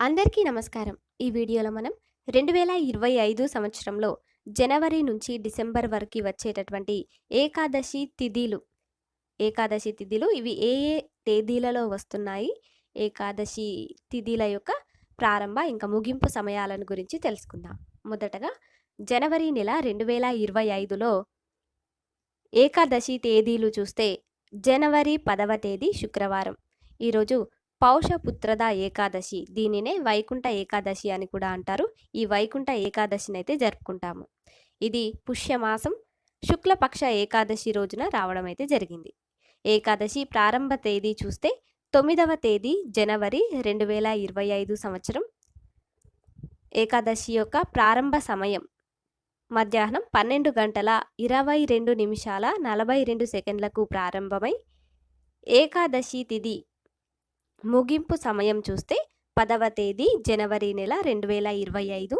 అందరికీ నమస్కారం. ఈ వీడియోలో మనం రెండు వేల ఇరవై ఐదు సంవత్సరంలో జనవరి నుంచి డిసెంబర్ వరకు వచ్చేటటువంటి ఏకాదశి తిథిలు. ఏకాదశి తిథిలు ఇవి ఏ ఏ తేదీలలో వస్తున్నాయి? ఏకాదశి తిథిల యొక్క ప్రారంభ ఇంకా ముగింపు సమయాలను గురించి తెలుసుకుందాం. మొదటగా జనవరి నెల రెండు వేల ఇరవై ఐదులో ఏకాదశి తేదీలు చూస్తే జనవరి పదవ తేదీ శుక్రవారం. ఈరోజు పౌషపుత్రద ఏకాదశి. దీనినే వైకుంఠ ఏకాదశి అని కూడా అంటారు. ఈ వైకుంఠ ఏకాదశిని అయితే జరుపుకుంటాము. ఇది పుష్యమాసం శుక్లపక్ష ఏకాదశి రోజున రావడం అయితే జరిగింది. ఏకాదశి ప్రారంభ తేదీ చూస్తే తొమ్మిదవ తేదీ జనవరి రెండు వేల ఇరవై ఐదు సంవత్సరం. ఏకాదశి యొక్క ప్రారంభ సమయం మధ్యాహ్నం పన్నెండు గంటల ఇరవై రెండు నిమిషాల నలభై రెండు సెకండ్లకు ప్రారంభమై ఏకాదశి తిథి ముగింపు సమయం చూస్తే పదవ తేదీ జనవరి నెల రెండు వేల ఇరవై ఐదు.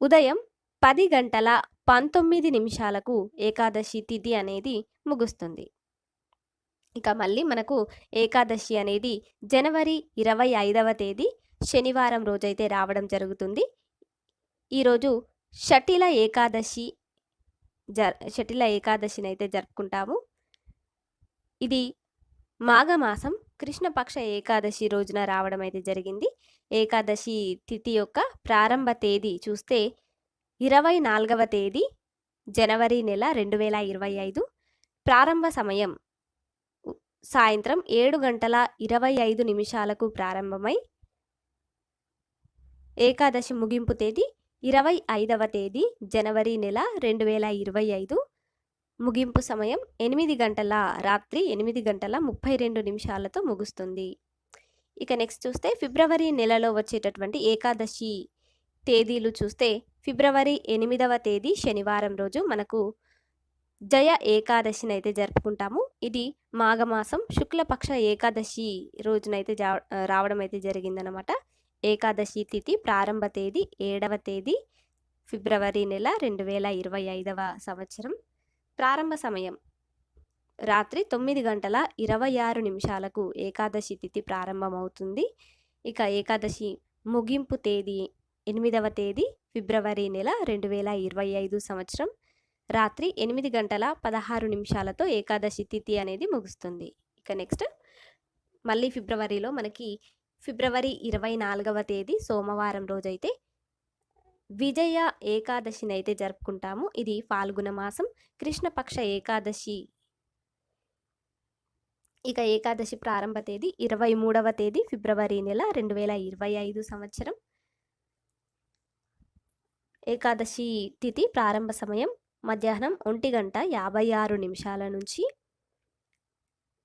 ఉదయం పది గంటల పంతొమ్మిది నిమిషాలకు ఏకాదశి తిథి అనేది ముగుస్తుంది. ఇక మళ్ళీ మనకు ఏకాదశి అనేది జనవరి ఇరవై ఐదవ తేదీ శనివారం రోజైతే రావడం జరుగుతుంది. ఈరోజు షటిల ఏకాదశి జ షటిల ఏకాదశిని అయితే జరుపుకుంటాము. ఇది మాఘమాసం కృష్ణపక్ష ఏకాదశి రోజున రావడం అయితే జరిగింది. ఏకాదశి తిథి యొక్క ప్రారంభ తేదీ చూస్తే ఇరవై నాలుగవ తేదీ జనవరి నెల రెండు వేల ఇరవై ఐదు. ప్రారంభ సమయం సాయంత్రం ఏడు గంటల ఇరవై ఐదు నిమిషాలకు ప్రారంభమై ఏకాదశి ముగింపు తేదీ ఇరవై ఐదవ తేదీ జనవరి నెల రెండు వేల ఇరవై ఐదు. ముగింపు సమయం ఎనిమిది గంటల రాత్రి ఎనిమిది గంటల ముప్పై రెండు నిమిషాలతో ముగుస్తుంది. ఇక నెక్స్ట్ చూస్తే ఫిబ్రవరి నెలలో వచ్చేటటువంటి ఏకాదశి తేదీలు చూస్తే ఫిబ్రవరి ఎనిమిదవ తేదీ శనివారం రోజు మనకు జయ ఏకాదశిని అయితే జరుపుకుంటాము. ఇది మాఘమాసం శుక్లపక్ష ఏకాదశి రోజునైతే జా రావడం అయితే జరిగిందనమాట ఏకాదశి తిథి ప్రారంభ తేదీ ఏడవ తేదీ ఫిబ్రవరి నెల రెండు వేల ఇరవై ఐదవ సంవత్సరం. ప్రారంభ సమయం. రాత్రి తొమ్మిది గంటల ఇరవై ఆరు నిమిషాలకు ఏకాదశి తిథి ప్రారంభమవుతుంది. ఇక ఏకాదశి ముగింపు తేదీ ఎనిమిదవ తేదీ ఫిబ్రవరి నెల రెండు వేల ఇరవై ఐదు సంవత్సరం. రాత్రి ఎనిమిది గంటల పదహారు నిమిషాలతో ఏకాదశి తిథి అనేది ముగుస్తుంది. ఇక నెక్స్ట్ మళ్ళీ ఫిబ్రవరిలో మనకి ఫిబ్రవరి ఇరవై నాలుగవ తేదీ సోమవారం రోజైతే విజయ ఏకాదశిని అయితే జరుపుకుంటాము. ఇది ఫాల్గుణ మాసం. కృష్ణపక్ష ఏకాదశి. ఇక ఏకాదశి ప్రారంభ తేదీ ఇరవై మూడవ తేదీ ఫిబ్రవరి నెల రెండు వేల ఇరవై ఐదు సంవత్సరం. ఏకాదశి తిథి ప్రారంభ సమయం మధ్యాహ్నం ఒంటి గంట యాభై ఆరు నిమిషాల నుంచి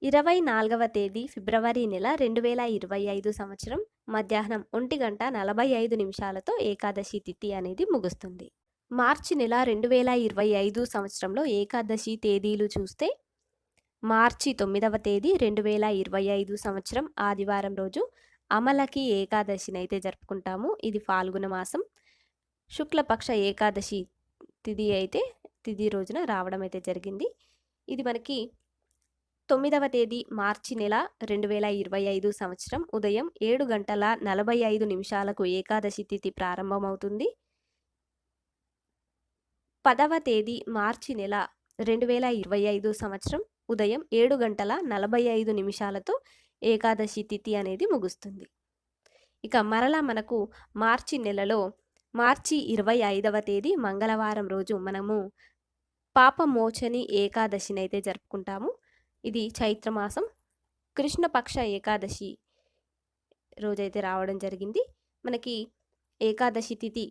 ఇరవై నాలుగవ తేదీ ఫిబ్రవరి నెల రెండు వేల ఇరవై ఐదు సంవత్సరం మధ్యాహ్నం ఒంటి గంట నలభై ఐదు నిమిషాలతో ఏకాదశి తిథి అనేది ముగుస్తుంది. మార్చి నెల రెండు వేల ఇరవై ఐదు సంవత్సరంలో ఏకాదశి తేదీలు చూస్తే మార్చి తొమ్మిదవ తేదీ రెండు వేల ఇరవై ఐదు సంవత్సరం ఆదివారం రోజు అమలకి ఏకాదశిని అయితే జరుపుకుంటాము. ఇది ఫాల్గుణ మాసం. శుక్లపక్ష ఏకాదశి తిథి అయితే తిథి రోజున రావడం అయితే జరిగింది. ఇది మనకి తొమ్మిదవ తేదీ మార్చి నెల రెండు వేల ఇరవై ఐదు సంవత్సరం ఉదయం ఏడు గంటల నలభై ఐదు నిమిషాలకు ఏకాదశి తిథి ప్రారంభమవుతుంది. పదవ తేదీ మార్చి నెల రెండు వేల ఇరవై ఐదు సంవత్సరం ఉదయం ఏడు గంటల నలభై ఐదు నిమిషాలతో ఏకాదశి తిథి అనేది ముగుస్తుంది. ఇక మరలా మనకు మార్చి నెలలో మార్చి ఇరవై ఐదవ తేదీ మంగళవారం రోజు మనము పాపమోచని ఏకాదశిని అయితే జరుపుకుంటాము. ఇది చైత్రమాసం కృష్ణపక్ష ఏకాదశి రోజైతే రావడం జరిగింది. మనకి ఏకాదశి తిథి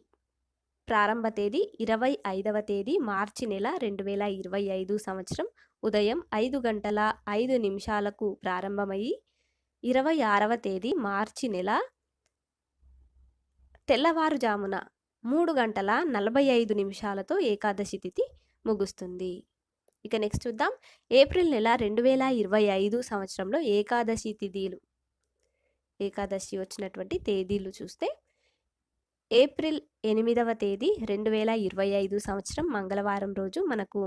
ప్రారంభ తేదీ ఇరవై ఐదవ తేదీ మార్చి నెల రెండు వేల ఇరవై ఐదు సంవత్సరం. ఉదయం ఐదు గంటల ఐదు నిమిషాలకు ప్రారంభమయ్యి ఇరవై ఆరవ తేదీ మార్చి నెల తెల్లవారుజామున మూడు గంటల నలభై ఐదు నిమిషాలతో ఏకాదశి తిథి ముగుస్తుంది. ఇక నెక్స్ట్ చూద్దాం. ఏప్రిల్ నెల రెండు వేల ఇరవై ఐదు సంవత్సరంలో ఏకాదశి తిథిలు. ఏకాదశి వచ్చినటువంటి తేదీలు చూస్తే ఏప్రిల్ ఎనిమిదవ తేదీ రెండు వేల ఇరవై ఐదు సంవత్సరం మంగళవారం రోజు మనకు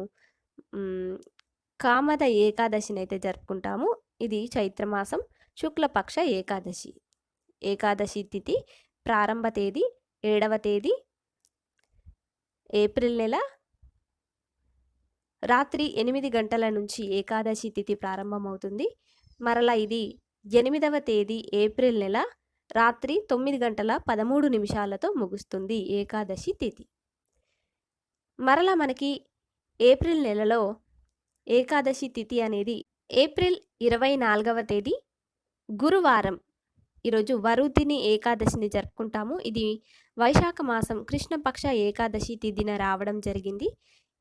కామద ఏకాదశిని అయితే జరుపుకుంటాము. ఇది చైత్రమాసం శుక్లపక్ష ఏకాదశి. ఏకాదశి తిథి ప్రారంభ తేదీ ఏడవ తేదీ ఏప్రిల్ నెల రాత్రి ఎనిమిది గంటల నుంచి ఏకాదశి తిథి ప్రారంభమవుతుంది. మరలా ఇది ఎనిమిదవ తేదీ ఏప్రిల్ నెల రాత్రి తొమ్మిది గంటల పదమూడు నిమిషాలతో ముగుస్తుంది ఏకాదశి తిథి. మరలా మనకి ఏప్రిల్ నెలలో ఏకాదశి తిథి అనేది ఏప్రిల్ ఇరవై నాలుగవ తేదీ గురువారం ఈరోజు వరుతిని ఏకాదశిని జరుపుకుంటాము. ఇది వైశాఖ మాసం కృష్ణపక్ష ఏకాదశి తిథిన రావడం జరిగింది.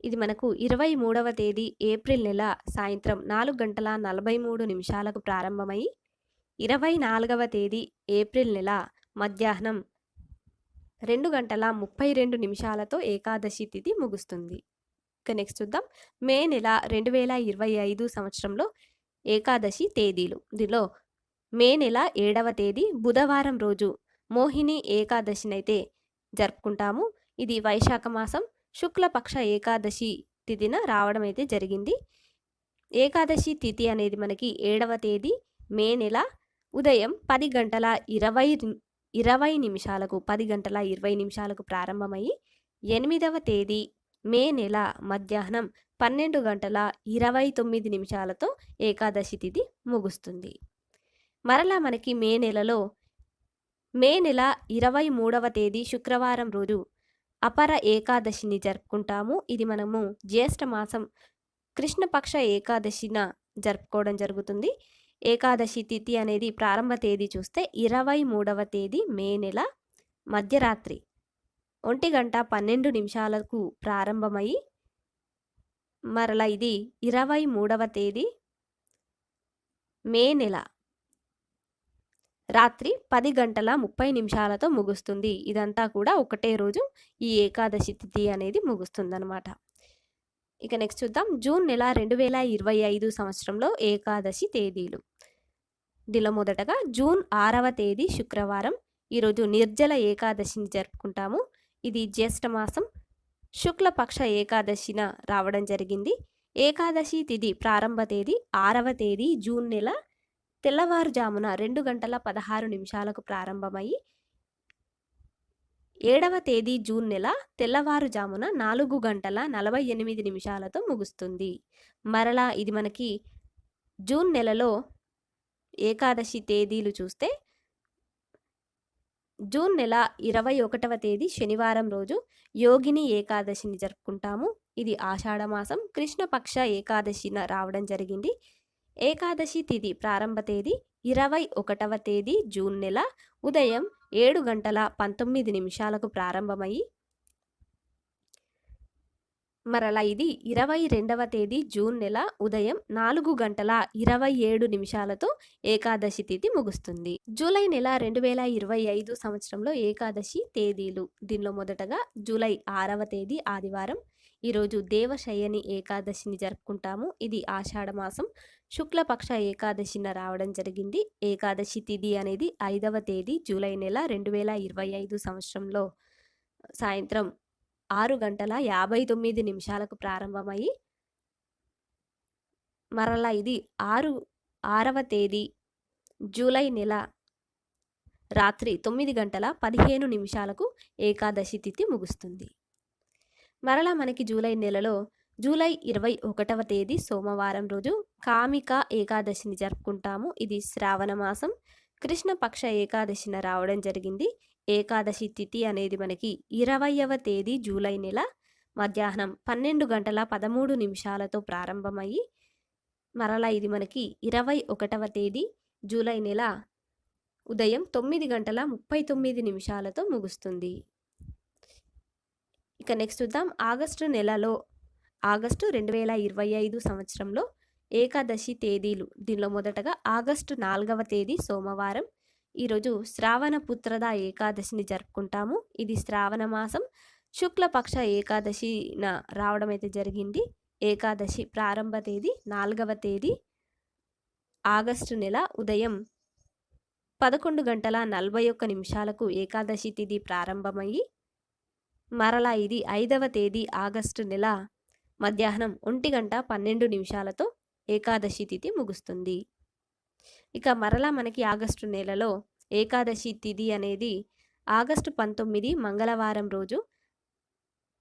ఇది మనకు ఇరవై మూడవ తేదీ ఏప్రిల్ నెల సాయంత్రం నాలుగు గంటల నలభై మూడు నిమిషాలకు ప్రారంభమై ఇరవై నాలుగవ తేదీ ఏప్రిల్ నెల మధ్యాహ్నం రెండు గంటల ముప్పై రెండు నిమిషాలతో ఏకాదశి తిథి ముగుస్తుంది. ఇక నెక్స్ట్ చూద్దాం. మే నెల రెండు వేల ఇరవై ఐదు సంవత్సరంలో ఏకాదశి తేదీలు. దీనిలో మే నెల ఏడవ తేదీ బుధవారం రోజు మోహిని ఏకాదశినైతే జరుపుకుంటాము. ఇది వైశాఖ మాసం శుక్లపక్ష ఏకాదశి తిథిన రావడం అయితే జరిగింది. ఏకాదశి తిథి అనేది మనకి ఏడవ తేదీ మే నెల ఉదయం పది గంటల ఇరవై ఇరవై నిమిషాలకు పది గంటల ఇరవై నిమిషాలకు ప్రారంభమయ్యి ఎనిమిదవ తేదీ మే నెల మధ్యాహ్నం పన్నెండు గంటల ఇరవై తొమ్మిది నిమిషాలతో ఏకాదశి తిథి ముగుస్తుంది. మరలా మనకి మే నెలలో మే నెల ఇరవై మూడవ తేదీ శుక్రవారం రోజు అపర ఏకాదశిని జరుపుకుంటాము. ఇది మనము జ్యేష్ఠ మాసం కృష్ణపక్ష ఏకాదశిన జరుపుకోవడం జరుగుతుంది. ఏకాదశి తిథి అనేది ప్రారంభ తేదీ చూస్తే ఇరవై మూడవ తేదీ మే నెల మధ్యరాత్రి. ఒంటి గంట పన్నెండు నిమిషాలకు ప్రారంభమై మరలా ఇది ఇరవై మూడవ తేదీ మే నెల. రాత్రి పది గంటల ముప్పై నిమిషాలతో ముగుస్తుంది. ఇదంతా కూడా ఒకటే రోజు ఈ ఏకాదశి తిథి అనేది ముగుస్తుందనమాట ఇక నెక్స్ట్ చూద్దాం. జూన్ నెల రెండు వేల ఇరవై ఐదు సంవత్సరంలో ఏకాదశి తేదీలు. దీనిలో మొదటగా జూన్ ఆరవ తేదీ శుక్రవారం. ఈరోజు నిర్జల ఏకాదశిని జరుపుకుంటాము. ఇది జ్యేష్ఠమాసం శుక్లపక్ష ఏకాదశిన రావడం జరిగింది. ఏకాదశి తిథి ప్రారంభ తేదీ ఆరవ తేదీ జూన్ నెల తెల్లవారుజామున రెండు గంటల పదహారు నిమిషాలకు ప్రారంభమయ్యి ఏడవ తేదీ జూన్ నెల తెల్లవారుజామున నాలుగు గంటల నలభై ఎనిమిది నిమిషాలతో ముగుస్తుంది. మరలా ఇది మనకి జూన్ నెలలో ఏకాదశి తేదీలు చూస్తే జూన్ నెల ఇరవై ఒకటవ తేదీ శనివారం రోజు యోగిని ఏకాదశిని జరుపుకుంటాము. ఇది ఆషాఢమాసం కృష్ణపక్ష ఏకాదశిన రావడం జరిగింది. ఏకాదశి తిథి ప్రారంభ తేదీ ఇరవై ఒకటవ తేదీ జూన్ నెల ఉదయం ఏడు గంటల పంతొమ్మిది నిమిషాలకు ప్రారంభమయ్యి మరలా ఇది ఇరవై రెండవ తేదీ జూన్ నెల ఉదయం నాలుగు గంటల ఇరవై ఏడు నిమిషాలతో ఏకాదశి తిథి ముగుస్తుంది. జూలై నెల రెండు వేల ఇరవై ఐదు సంవత్సరంలో ఏకాదశి తేదీలు. దీనిలో మొదటగా జూలై ఆరవ తేదీ ఆదివారం. ఈరోజు దేవశయని ఏకాదశిని జరుపుకుంటాము. ఇది ఆషాఢ మాసం. శుక్లపక్ష ఏకాదశిన రావడం జరిగింది. ఏకాదశి తిథి అనేది ఐదవ తేదీ జూలై నెల రెండు వేల ఇరవై ఐదు సంవత్సరంలో సాయంత్రం ఆరు గంటల యాభై తొమ్మిది నిమిషాలకు ప్రారంభమయ్యి మరలా ఇది ఆరు ఆరవ తేదీ జూలై నెల రాత్రి తొమ్మిది గంటల పదిహేను నిమిషాలకు ఏకాదశి తిథి ముగుస్తుంది. మరలా మనకి జూలై నెలలో జూలై ఇరవై ఒకటవ తేదీ సోమవారం రోజు కామిక ఏకాదశిని జరుపుకుంటాము. ఇది శ్రావణ మాసం. కృష్ణపక్ష ఏకాదశిన రావడం జరిగింది. ఏకాదశి తిథి అనేది మనకి ఇరవయవ తేదీ జూలై నెల మధ్యాహ్నం పన్నెండు గంటల పదమూడు నిమిషాలతో ప్రారంభమయ్యి మరలా ఇది మనకి ఇరవై ఒకటవ తేదీ జూలై నెల ఉదయం తొమ్మిది గంటల ముప్పై తొమ్మిది నిమిషాలతో ముగుస్తుంది. ఇక నెక్స్ట్ చూద్దాం. ఆగస్టు నెలలో ఆగస్టు రెండు వేల ఇరవై ఐదు సంవత్సరంలో ఏకాదశి తేదీలు. దీనిలో మొదటగా ఆగస్టు నాలుగవ తేదీ సోమవారం. ఈరోజు శ్రావణ పుత్రద ఏకాదశిని జరుపుకుంటాము. ఇది శ్రావణ మాసం. శుక్లపక్ష ఏకాదశిన రావడం అయితే జరిగింది. ఏకాదశి ప్రారంభ తేదీ నాలుగవ తేదీ. ఆగస్టు నెల ఉదయం పదకొండు గంటల నలభై ఒక్క నిమిషాలకు ఏకాదశి తిథి ప్రారంభమయ్యి మరలా ఇది ఐదవ తేదీ ఆగస్టు నెల మధ్యాహ్నం ఒంటి గంట పన్నెండు నిమిషాలతో ఏకాదశి తిథి ముగుస్తుంది. ఇక మరలా మనకి ఆగస్టు నెలలో ఏకాదశి తిథి అనేది ఆగస్టు పంతొమ్మిది మంగళవారం రోజు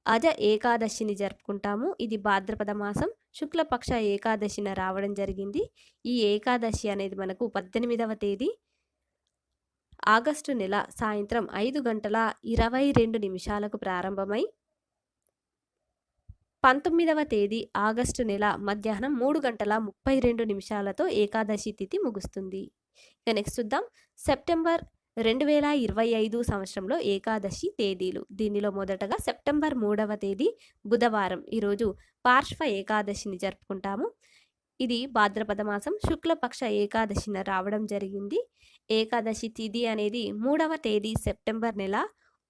అజ ఏకాదశిని జరుపుకుంటాము. ఇది భాద్రపద మాసం. శుక్లపక్ష ఏకాదశిన రావడం జరిగింది. ఈ ఏకాదశి అనేది మనకు పద్దెనిమిదవ తేదీ. ఆగస్టు నెల సాయంత్రం ఐదు గంటల ఇరవై రెండు నిమిషాలకు ప్రారంభమై పంతొమ్మిదవ తేదీ ఆగస్టు నెల మధ్యాహ్నం మూడు గంటల ముప్పై రెండు నిమిషాలతో ఏకాదశి తిథి ముగుస్తుంది. ఇక నెక్స్ట్ చూద్దాం. సెప్టెంబర్ రెండు వేల ఇరవై ఐదు సంవత్సరంలో ఏకాదశి తేదీలు. దీనిలో మొదటగా సెప్టెంబర్ మూడవ తేదీ బుధవారం. ఈరోజు పార్శ్వ ఏకాదశిని జరుపుకుంటాము. ఇది భాద్రపద మాసం. శుక్లపక్ష ఏకాదశిన రావడం జరిగింది. ఏకాదశి తిథి అనేది మూడవ తేదీ సెప్టెంబర్ నెల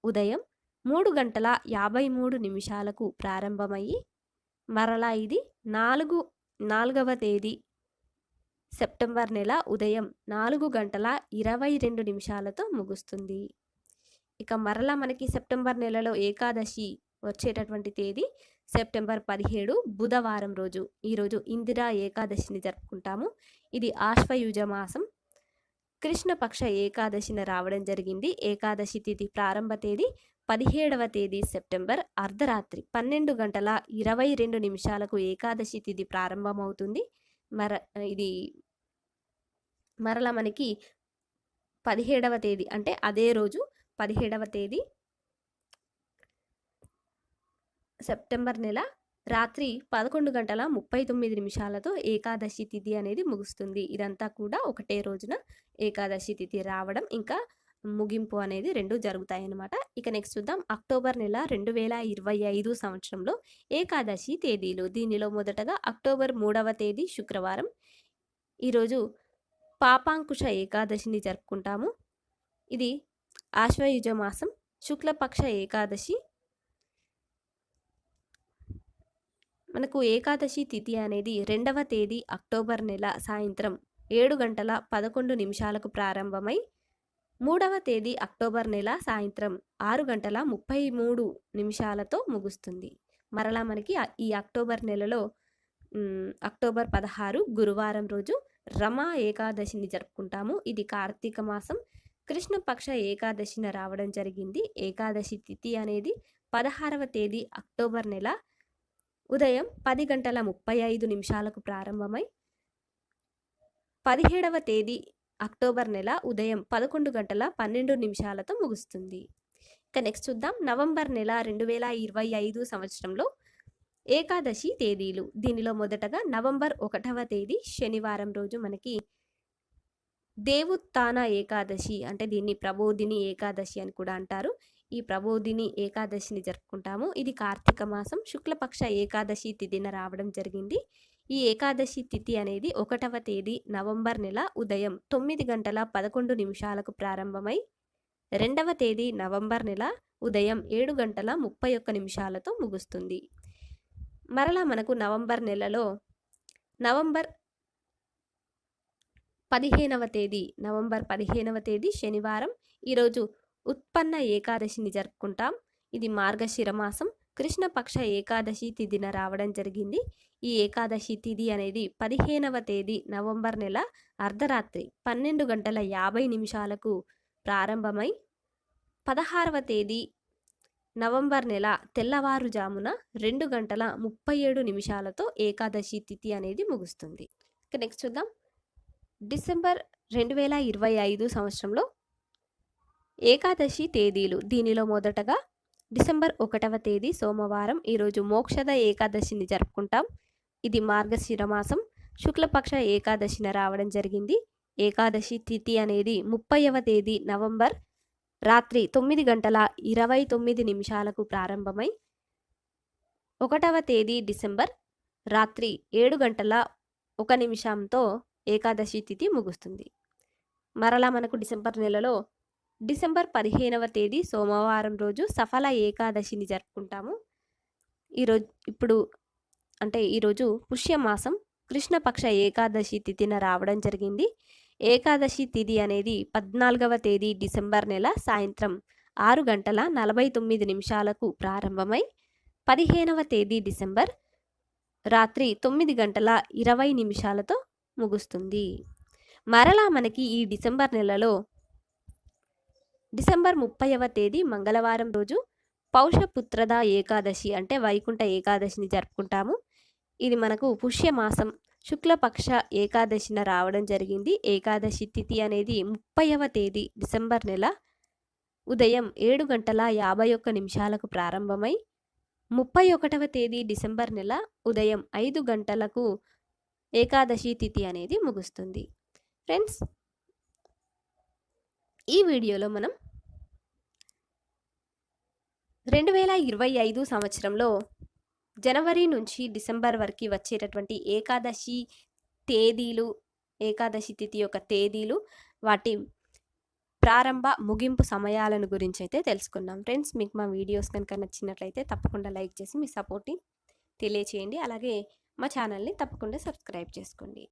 ఉదయం మూడు గంటల యాభై మూడు నిమిషాలకు ప్రారంభమయ్యి మరలా ఇది నాలుగు నాలుగవ తేదీ సెప్టెంబర్ నెల ఉదయం నాలుగు గంటల ఇరవై రెండు నిమిషాలతో ముగుస్తుంది. ఇక మరలా మనకి సెప్టెంబర్ నెలలో ఏకాదశి వచ్చేటటువంటి తేదీ సెప్టెంబర్ పదిహేడు బుధవారం రోజు. ఈరోజు ఇందిరా ఏకాదశిని జరుపుకుంటాము. ఇది ఆశ్వయుజ మాసం కృష్ణపక్ష ఏకాదశిన రావడం జరిగింది. ఏకాదశి తిథి ప్రారంభ తేదీ పదిహేడవ తేదీ సెప్టెంబర్ అర్ధరాత్రి పన్నెండు గంటల ఇరవై రెండు నిమిషాలకు ఏకాదశి తిథి ప్రారంభమవుతుంది. మర ఇది మరల మనకి పదిహేడవ తేదీ అంటే అదే రోజు పదిహేడవ తేదీ సెప్టెంబర్ నెల రాత్రి పదకొండు గంటల ముప్పై తొమ్మిది నిమిషాలతో ఏకాదశి తిథి అనేది ముగుస్తుంది. ఇదంతా కూడా ఒకటే రోజున ఏకాదశి తిథి రావడం ఇంకా ముగింపు అనేది రెండు జరుగుతాయన్నమాట. ఇక నెక్స్ట్ చూద్దాం. అక్టోబర్ నెల రెండు వేల ఇరవై ఐదు సంవత్సరంలో ఏకాదశి తేదీలు. దీనిలో మొదటగా అక్టోబర్ మూడవ తేదీ శుక్రవారం. ఈరోజు పాపాంకుశ ఏకాదశిని జరుపుకుంటాము. ఇది ఆశ్వయుజ మాసం. శుక్లపక్ష ఏకాదశి మనకు ఏకాదశి తిథి అనేది రెండవ తేదీ అక్టోబర్ నెల సాయంత్రం ఏడు గంటల పదకొండు నిమిషాలకు ప్రారంభమై మూడవ తేదీ అక్టోబర్ నెల సాయంత్రం ఆరు గంటల ముప్పై మూడు నిమిషాలతో ముగుస్తుంది. మరలా మనకి ఈ అక్టోబర్ నెలలో అక్టోబర్ పదహారు గురువారం రోజు రమా ఏకాదశిని జరుపుకుంటాము. ఇది కార్తీక మాసం. కృష్ణపక్ష ఏకాదశిన రావడం జరిగింది. ఏకాదశి తిథి అనేది పదహారవ తేదీ అక్టోబర్ నెల ఉదయం పది గంటల ముప్పై ఐదు నిమిషాలకు ప్రారంభమై పదిహేడవ తేదీ అక్టోబర్ నెల ఉదయం పదకొండు గంటల పన్నెండు నిమిషాలతో ముగుస్తుంది. ఇక నెక్స్ట్ చూద్దాం. నవంబర్ నెల రెండు వేల ఇరవై ఐదు సంవత్సరంలో ఏకాదశి తేదీలు. దీనిలో మొదటగా నవంబర్ ఒకటవ తేదీ శనివారం రోజు మనకి దేవుత్తాన ఏకాదశి అంటే దీన్ని ప్రబోధిని ఏకాదశి అని కూడా అంటారు. ఈ ప్రబోధిని ఏకాదశిని జరుపుకుంటాము. ఇది కార్తీక మాసం. శుక్లపక్ష ఏకాదశి తిథిన రావడం జరిగింది. ఈ ఏకాదశి తిథి అనేది ఒకటవ తేదీ నవంబర్ నెల ఉదయం తొమ్మిది గంటల పదకొండు నిమిషాలకు ప్రారంభమై రెండవ తేదీ నవంబర్ నెల ఉదయం ఏడు గంటల ముప్పై ఒక్క నిమిషాలతో ముగుస్తుంది. మరలా మనకు నవంబర్ నెలలో నవంబర్ పదిహేనవ తేదీ నవంబర్ పదిహేనవ తేదీ శనివారం. ఈరోజు ఉత్పన్న ఏకాదశిని జరుపుకుంటాం. ఇది మార్గశిర మాసం కృష్ణపక్ష ఏకాదశి తిథిన రావడం జరిగింది. ఈ ఏకాదశి తిథి అనేది పదిహేనవ తేదీ నవంబర్ నెల అర్ధరాత్రి పన్నెండు గంటల యాభై నిమిషాలకు ప్రారంభమై పదహారవ తేదీ నవంబర్ నెల తెల్లవారుజామున రెండు గంటల ముప్పై ఏడు నిమిషాలతో ఏకాదశి తిథి అనేది ముగుస్తుంది. ఇక నెక్స్ట్ చూద్దాం. డిసెంబర్ రెండు వేల ఇరవై ఐదు సంవత్సరంలో ఏకాదశి తేదీలు. దీనిలో మొదటగా డిసెంబర్ ఒకటవ తేదీ సోమవారం. ఈరోజు మోక్షద ఏకాదశిని జరుపుకుంటాం. ఇది మార్గశిర మాసం. శుక్లపక్ష ఏకాదశిన రావడం జరిగింది. ఏకాదశి తిథి అనేది ముప్పైవ తేదీ నవంబర్ రాత్రి తొమ్మిది గంటల ఇరవై తొమ్మిది నిమిషాలకు ప్రారంభమై ఒకటవ తేదీ డిసెంబర్ రాత్రి ఏడు గంటల ఒక నిమిషంతో ఏకాదశి తిథి ముగుస్తుంది. మరలా మనకు డిసెంబర్ నెలలో డిసెంబర్ పదిహేనవ తేదీ సోమవారం రోజు సఫల ఏకాదశిని జరుపుకుంటాము. ఈరోజు ఇప్పుడు అంటే ఈరోజు పుష్యమాసం కృష్ణపక్ష ఏకాదశి తిథిన రావడం జరిగింది. ఏకాదశి తిథి అనేది పద్నాలుగవ తేదీ డిసెంబర్ నెల సాయంత్రం ఆరు గంటల నలభై తొమ్మిది నిమిషాలకు ప్రారంభమై పదిహేనవ తేదీ డిసెంబర్ రాత్రి తొమ్మిది గంటల ఇరవై నిమిషాలతో ముగుస్తుంది. మరలా మనకి ఈ డిసెంబర్ నెలలో డిసెంబర్ ముప్పైవ తేదీ మంగళవారం రోజు పౌషపుత్రద ఏకాదశి అంటే వైకుంఠ ఏకాదశిని జరుపుకుంటాము. ఇది మనకు పుష్యమాసం. శుక్లపక్ష ఏకాదశిన రావడం జరిగింది. ఏకాదశి తిథి అనేది ముప్పైవ తేదీ డిసెంబర్ నెల ఉదయం ఏడు గంటల యాభై ఒక్క నిమిషాలకు ప్రారంభమై ముప్పై ఒకటవ తేదీ డిసెంబర్ నెల ఉదయం ఐదు గంటలకు ఏకాదశి తిథి అనేది ముగుస్తుంది. ఫ్రెండ్స్ ఈ వీడియోలో మనం రెండు వేల ఇరవై ఐదు సంవత్సరంలో జనవరి నుంచి డిసెంబర్ వరకు వచ్చేటటువంటి ఏకాదశి తేదీలు ఏకాదశి తిథి యొక్క తేదీలు వాటి ప్రారంభ ముగింపు సమయాలను గురించి అయితే తెలుసుకున్నాం. ఫ్రెండ్స్ మీకు మా వీడియోస్ కనుక నచ్చినట్లయితే తప్పకుండా లైక్ చేసి మీ సపోర్ట్ని తెలియచేయండి. అలాగే మా ఛానల్ని తప్పకుండా సబ్స్క్రైబ్ చేసుకోండి.